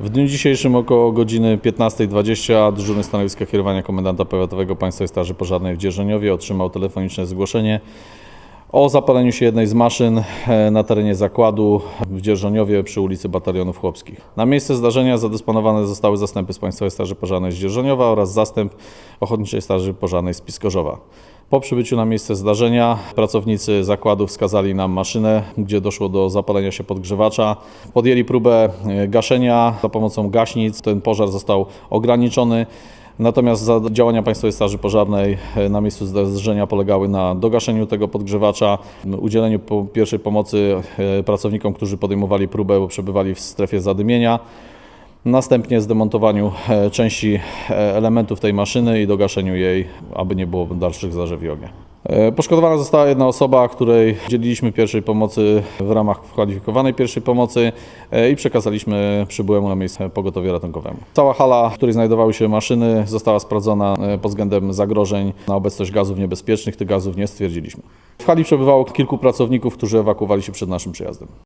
W dniu dzisiejszym około godziny 15.20 dyżurny stanowiska kierowania komendanta powiatowego Państwowej Straży Pożarnej w Dzierżoniowie otrzymał telefoniczne zgłoszenie o zapaleniu się jednej z maszyn e, na terenie zakładu w Dzierżoniowie przy ulicy Batalionów Chłopskich. Na miejsce zdarzenia zadysponowane zostały zastępy z Państwowej Straży Pożarnej z Dzierżoniowa oraz zastęp Ochotniczej Straży Pożarnej z Piskorzowa. Po przybyciu na miejsce zdarzenia pracownicy zakładu wskazali nam maszynę, gdzie doszło do zapalenia się podgrzewacza. Podjęli próbę e, gaszenia za pomocą gaśnic. Ten pożar został ograniczony. Natomiast za- działania Państwowej Straży Pożarnej e, na miejscu zdarzenia polegały na dogaszeniu tego podgrzewacza, udzieleniu pierwszej pomocy e, pracownikom, którzy podejmowali próbę, bo przebywali w strefie zadymienia. Następnie zdemontowaniu e, części elementów tej maszyny i dogaszeniu jej, aby nie było dalszych zarzewi ognia. E, Poszkodowana została jedna osoba, której udzieliliśmy pierwszej pomocy w ramach kwalifikowanej pierwszej pomocy e, i przekazaliśmy przybyłemu na miejsce pogotowie ratunkowemu. Cała hala, w której znajdowały się maszyny, została sprawdzona e, pod względem zagrożeń na obecność gazów niebezpiecznych. Tych gazów nie stwierdziliśmy. W hali przebywało kilku pracowników, którzy ewakuowali się przed naszym przyjazdem.